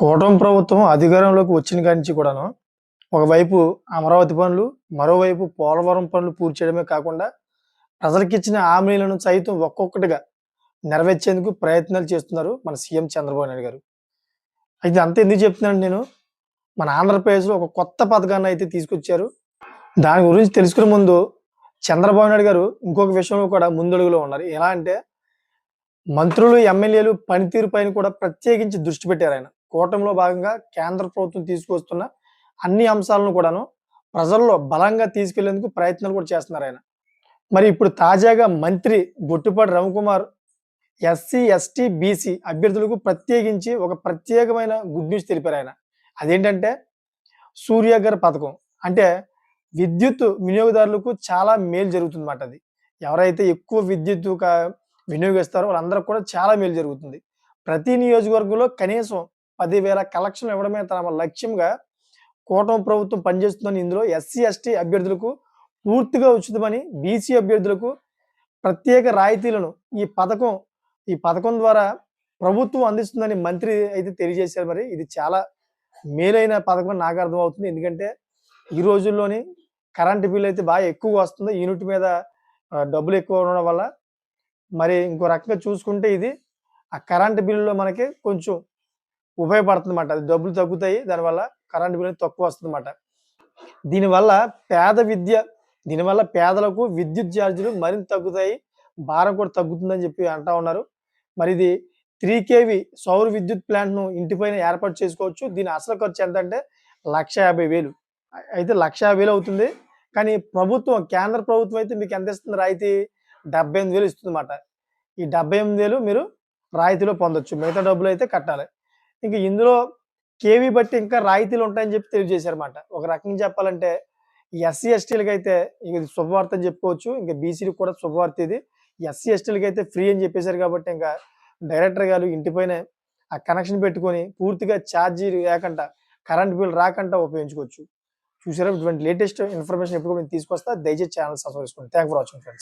కూటమి ప్రభుత్వం అధికారంలోకి వచ్చిన కానించి నుంచి కూడాను ఒకవైపు అమరావతి పనులు మరోవైపు పోలవరం పనులు పూర్తి చేయడమే కాకుండా ప్రజలకు ఇచ్చిన హామీలను సైతం ఒక్కొక్కటిగా నెరవేర్చేందుకు ప్రయత్నాలు చేస్తున్నారు మన సీఎం చంద్రబాబు నాయుడు గారు. అయితే అంత ఎందుకు చెప్తున్నాను నేను? మన ఆంధ్రప్రదేశ్లో ఒక కొత్త పథకాన్ని అయితే తీసుకొచ్చారు. దాని గురించి తెలుసుకునే ముందు చంద్రబాబు నాయుడు గారు ఇంకొక విషయంలో కూడా ముందడుగులో ఉన్నారు. ఎలా అంటే మంత్రులు ఎమ్మెల్యేలు పనితీరు పైన కూడా ప్రత్యేకించి దృష్టి పెట్టారు ఆయన. కూటమిలో భాగంగా కేంద్ర ప్రభుత్వం తీసుకొస్తున్న అన్ని అంశాలను కూడాను ప్రజల్లో బలంగా తీసుకెళ్ళేందుకు ప్రయత్నాలు కూడా చేస్తున్నారు ఆయన. మరి ఇప్పుడు తాజాగా మంత్రి Bottupati Ravikumar SC ST BC అభ్యర్థులకు ప్రత్యేకించి ఒక ప్రత్యేకమైన గుడ్ న్యూస్ తెలిపారు ఆయన. అదేంటంటే సూర్యాగర్ పథకం. అంటే విద్యుత్ వినియోగదారులకు చాలా మేలు జరుగుతుంది మాట అది. ఎవరైతే ఎక్కువ విద్యుత్ వినియోగిస్తారో వాళ్ళందరికీ కూడా చాలా మేలు జరుగుతుంది. ప్రతి నియోజకవర్గంలో కనీసం పదివేల కలెక్షన్ ఇవ్వడమే తన లక్ష్యంగా కూటమి ప్రభుత్వం పనిచేస్తుందని ఇందులో ఎస్సీ ఎస్టీ అభ్యర్థులకు పూర్తిగా ఉచితమని బీసీ అభ్యర్థులకు ప్రత్యేక రాయితీలను ఈ పథకం ఈ పథకం ద్వారా ప్రభుత్వం అందిస్తుందని మంత్రి అయితే తెలియజేశారు. మరి ఇది చాలా మేలైన పథకం నాకు నాకు అర్థమవుతుంది. ఎందుకంటే ఈ రోజుల్లోని కరెంటు బిల్ అయితే బాగా ఎక్కువ వస్తుంది. యూనిట్ మీద డబ్బులు ఎక్కువ ఉండడం వల్ల మరి ఇంకో రకంగా చూసుకుంటే ఇది ఆ కరెంటు బిల్లులో మనకి కొంచెం ఉపయోగపడుతుంది అన్నమాట అది డబ్బులు తగ్గుతాయి దానివల్ల కరెంటు బిల్ తక్కువ వస్తుంది అన్నమాట దీనివల్ల పేద విద్య దీనివల్ల పేదలకు విద్యుత్ ఛార్జీలు మరింత తగ్గుతాయి భారం కూడా తగ్గుతుందని చెప్పి అంటా ఉన్నారు. మరి ఇది త్రీ కేవి సౌర విద్యుత్ ప్లాంట్ను ఇంటిపైన ఏర్పాటు చేసుకోవచ్చు. దీని అసలు ఖర్చు ఎంత అంటే లక్ష యాభై వేలు. అయితే లక్ష యాభై వేలు అవుతుంది. కానీ ప్రభుత్వం కేంద్ర ప్రభుత్వం అయితే మీకు ఎంత ఇస్తుంది? రాయితీ డెబ్బై ఎనిమిది వేలు ఇస్తుంది అన్నమాట ఈ డెబ్బై ఎనిమిది వేలు మీరు రాయితీలో పొందొచ్చు. మిగతా డబ్బులు అయితే కట్టాలి. ఇంకా ఇందులో కేవీ బట్టి ఇంకా రాయితీలు ఉంటాయని చెప్పి తెలియజేశారన్నమాట. ఒక రకంగా చెప్పాలంటే ఎస్సీ ఎస్టీలకి అయితే ఇది శుభవార్త అని చెప్పుకోవచ్చు. ఇంకా బీసీలకు కూడా శుభవార్త ఇది. ఎస్సీ ఎస్టీలకి అయితే ఫ్రీ అని చెప్పేశారు కాబట్టి ఇంకా డైరెక్టర్ గారు ఇంటిపైనే ఆ కనెక్షన్ పెట్టుకొని పూర్తిగా ఛార్జీ లేకుండా కరెంట్ బిల్ రాకుండా ఉపయోగించుకోవచ్చు. చూసారా? ఇటువంటి లేటెస్ట్ ఇన్ఫర్మేషన్ ఎప్పుడు కూడా నేను తీసుకొస్తా. దయచేసి ఛానల్ సబ్స్క్రైబ్ చేసుకోండి. Thank for watching friends.